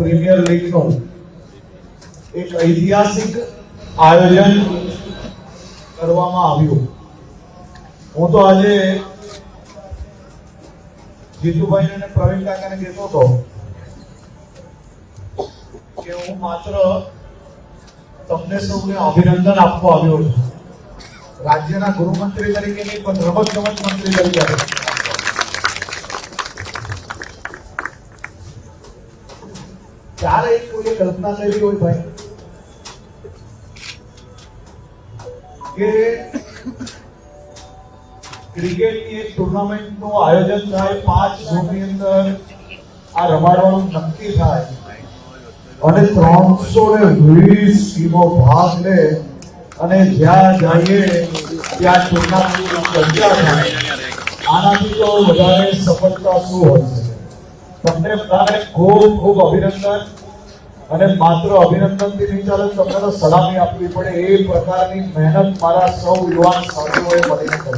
લીગનું એક ઐતિહાસિક આયોજન કરવામાં આવ્યું. હું તો આજે જીતુભાઈ અને પ્રવીણ કાકાને કહેતો હતો કે હું માત્ર તમને સૌને અભિનંદન આપવા આવ્યો છું. રાજ્યના ગૃહમંત્રી તરીકે નહીં, પણ રમત ગમત મંત્રી તરીકે અભિનંદન આપવા. ક્યારે કોઈએ કલ્પના કરી હોય ભાઈ. કે ક્રિકેટની એક ટુર્નામેન્ટનું આયોજન થાય, પાંચ ઝોનની અંદર આ રમાડવાનું નક્કી થાય. અને ત્રણસો ને વીસ ટીમો ભાગ લે અને જ્યાં જઈએ ત્યાં ટુર્નામેન્ટ આનાથી તો વધારે સફળતા શું હોય? છે તમને બધાને ખૂબ ખૂબ અભિનંદન. અને માત્ર અભિનંદનથી નહીં, ચાલે તમને સલામી આપવી પડે. એ પ્રકારની મહેનત મારા સૌ યુવાન સાથીઓએ કરી.